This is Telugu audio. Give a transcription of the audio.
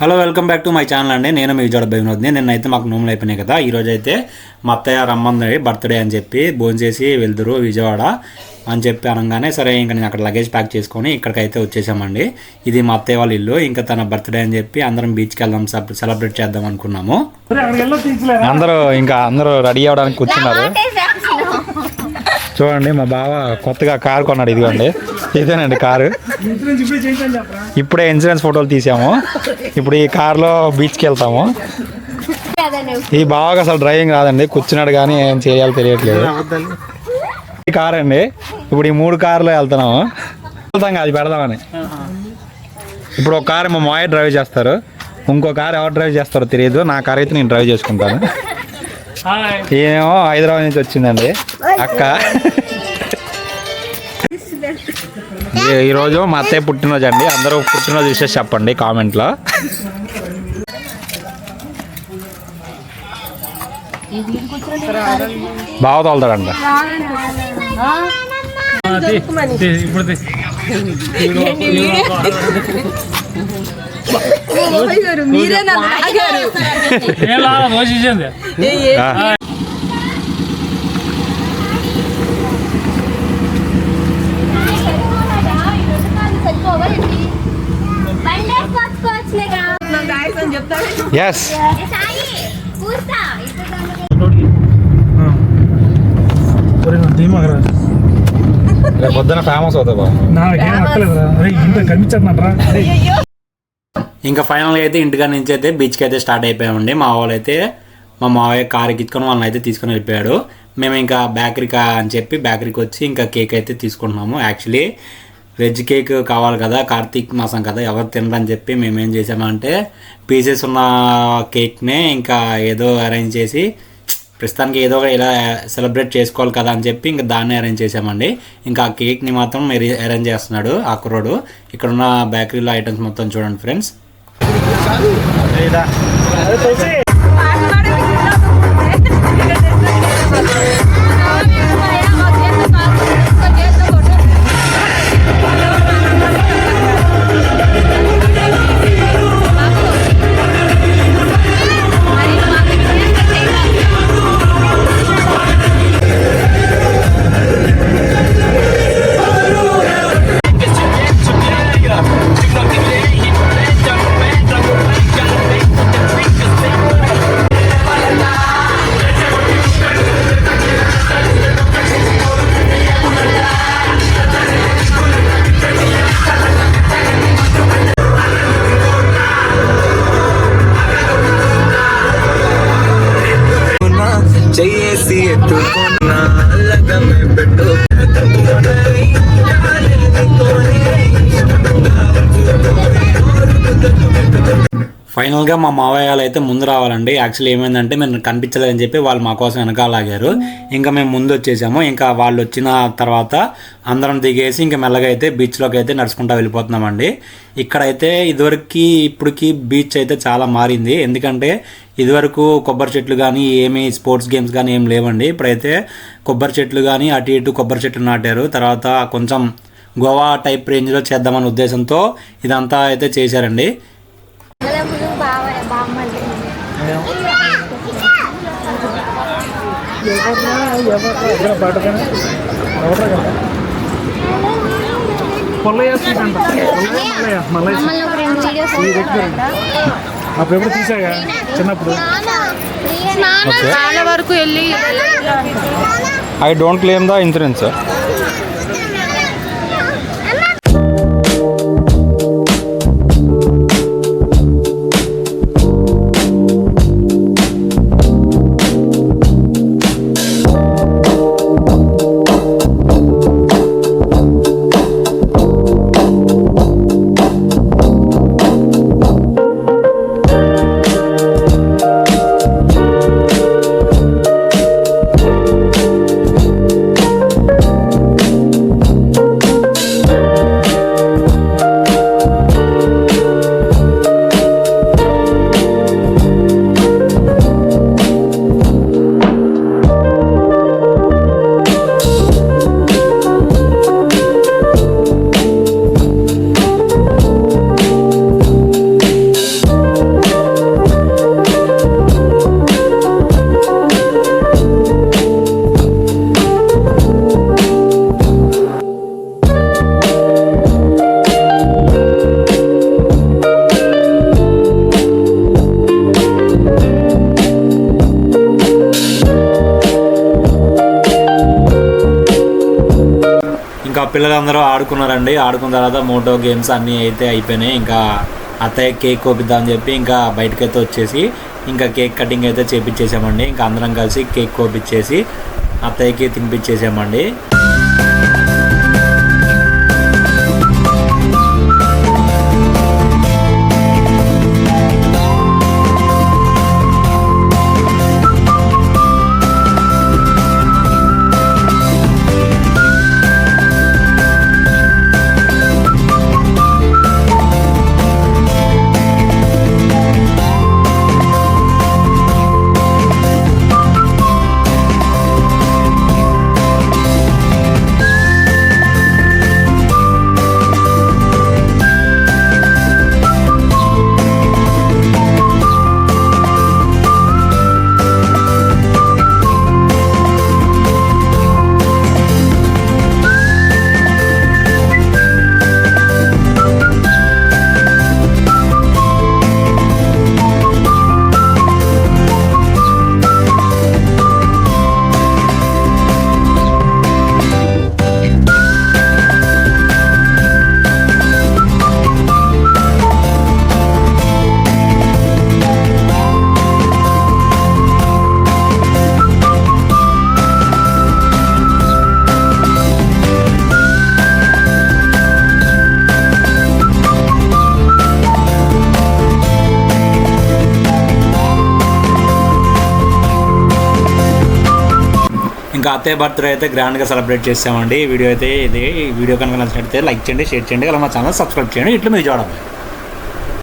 Hello welcome back to my channel అండి. నేను మీ విజయవాడ వినోద్ని నిన్నైతే మాకు నోములు అయిపోయినాయి కదా. ఈరోజు అయితే మా అత్తయ్య రమ్మంది బర్త్డే అని చెప్పి భోజనం చేసి వెళ్తురు విజయవాడ అని చెప్పి అనగానే సరే ఇంకా నేను అక్కడ లగేజ్ ప్యాక్ చేసుకొని ఇక్కడికైతే వచ్చేసామండి. ఇది మా అత్తయ్య వాళ్ళ ఇల్లు. ఇంకా తన బర్త్డే అని చెప్పి అందరం బీచ్కి వెళ్దాం సెలబ్రేట్ చేద్దాం అనుకున్నాము. అందరూ ఇంకా అందరూ రెడీ అవ్వడానికి కూర్చున్నారు. చూడండి మా బావ కొత్తగా కారు కొన్నాడు ఇదిగోండి. ఇదేనండి కారు. ఇప్పుడే ఇన్సూరెన్స్ ఫోటోలు తీసాము. ఇప్పుడు ఈ కార్లో బీచ్కి వెళ్తాము. ఈ బావకి అసలు డ్రైవింగ్ రాదండి. కూర్చున్నాడు కానీ ఏం చేయాలో తెలియట్లేదు. ఈ కార్ అండి. ఇప్పుడు ఈ మూడు కార్లో వెళ్తున్నాము. వెళ్తాం కాదు పెడదామని. ఇప్పుడు ఒక కారు మా మాయ డ్రైవ్ చేస్తారు. ఇంకో కారు ఎవరు డ్రైవ్ చేస్తారో తెలియదు. నా కార్ అయితే నేను డ్రైవ్ చేసుకుంటాను. ఏమో హైదరాబాద్ నుంచి వచ్చిందండి. అక్క. ఈరోజు మా అత్తయ్య పుట్టినరోజు అండి. అందరూ పుట్టినరోజు విషయం చెప్పండి కామెంట్లో. బాగా తోలుతాడంట. మీరే నన్ను లాగారు. ఆ, నా ఎస్ రేపు పొద్దున ఫేమస్ అవుతుంది బాబు నాకేం అక్కలేదురా అరే ఇంత కనిపించట్రా ఇంకా ఫైనల్గా అయితే ఇంటికాడ నుంచి అయితే బీచ్కి అయితే స్టార్ట్ అయిపోయామండి. మా వాళ్ళు అయితే మా మావయ్య కార్ ఎక్కించుకొని వాళ్ళని అయితే తీసుకొని వెళ్ళిపోయాడు. మేము ఇంకా బేకరీ కా అని చెప్పి బేకరీకి వచ్చి ఇంకా కేక్ అయితే తీసుకుంటున్నాము యాక్చువల్లీ వెజ్ కేక్ కావాలి కదా కార్తీక్ మాసం కదా ఎవరు తినరని చెప్పి మేమేం చేసామంటే పీసెస్ ఉన్న కేక్నే ఇంకా ఏదో అరేంజ్ చేసి ప్రస్తుతానికి ఏదో ఇలా సెలబ్రేట్ చేసుకోవాలి కదా అని చెప్పి ఇంకా దాన్ని అరేంజ్ చేసామండి. ఇంకా ఆ కేక్ని మాత్రం మీరు అరేంజ్ చేస్తున్నాడు ఆ కుర్రోడు. ఇక్కడ ఉన్న బేకరీలో ఐటమ్స్ మొత్తం చూడండి ఫ్రెండ్స్ ఫైనల్గా మా మావయ్య అయితే ముందు రావాలండి. యాక్చువల్లీ ఏమైందంటే మేము కనిపించలేదని చెప్పి వాళ్ళు మా కోసం వెనకాల ఆగారు ఇంకా మేము ముందు వచ్చేసాము. ఇంకా వాళ్ళు వచ్చిన తర్వాత అందరం దిగేసి ఇంకా మెల్లగా అయితే బీచ్లోకి అయితే నడుచుకుంటా వెళ్ళిపోతున్నామండి. ఇక్కడైతే ఇదివరకు ఇప్పటికి బీచ్ అయితే చాలా మారింది. ఎందుకంటే ఇదివరకు కొబ్బరి చెట్లు కానీ ఏమి స్పోర్ట్స్ గేమ్స్ కానీ ఏం లేవండి. ఇప్పుడైతే కొబ్బరి చెట్లు కానీ అటు ఇటు కొబ్బరి చెట్లు నాటారు. తర్వాత కొంచెం గోవా టైప్ రేంజ్లో చేద్దామనే ఉద్దేశంతో ఇదంతా అయితే చేశారండి. పొల్లయ్య స్వీట్ అంట. పొల్లయ్య మల్లయ్య మల్లయ్య స్వీట్ అప్పుడు ఎప్పుడు తీసాగా చిన్నప్పుడు. చాలా వరకు వెళ్ళి I don't claim the insurance పిల్లలందరూ ఆడుకున్నారండి. ఆడుకున్న తర్వాత మోటో గేమ్స్ అన్నీ అయితే అయిపోయినాయి. ఇంకా అత్తయ్య కేక్ కోపిద్దాం అని చెప్పి ఇంకా బయటకైతే వచ్చేసి ఇంకా కేక్ కటింగ్ అయితే చేపించేసామండి ఇంకా అందరం కలిసి కేక్ కోపించేసి అత్తయ్యకి తినిపించేసామండి ఇంకా అత్తయ్య బర్త్డే అయితే గ్రాండ్గా సెలబ్రేట్ చేసామండి. ఈ వీడియో అయితే ఇది వీడియో కనుక నచ్చినట్లయితే లైక్ చేయండి షేర్ చేయండి అలా మా ఛానల్ సబ్స్క్రైబ్ చేయండి. ఇట్లా మీరు చూడండి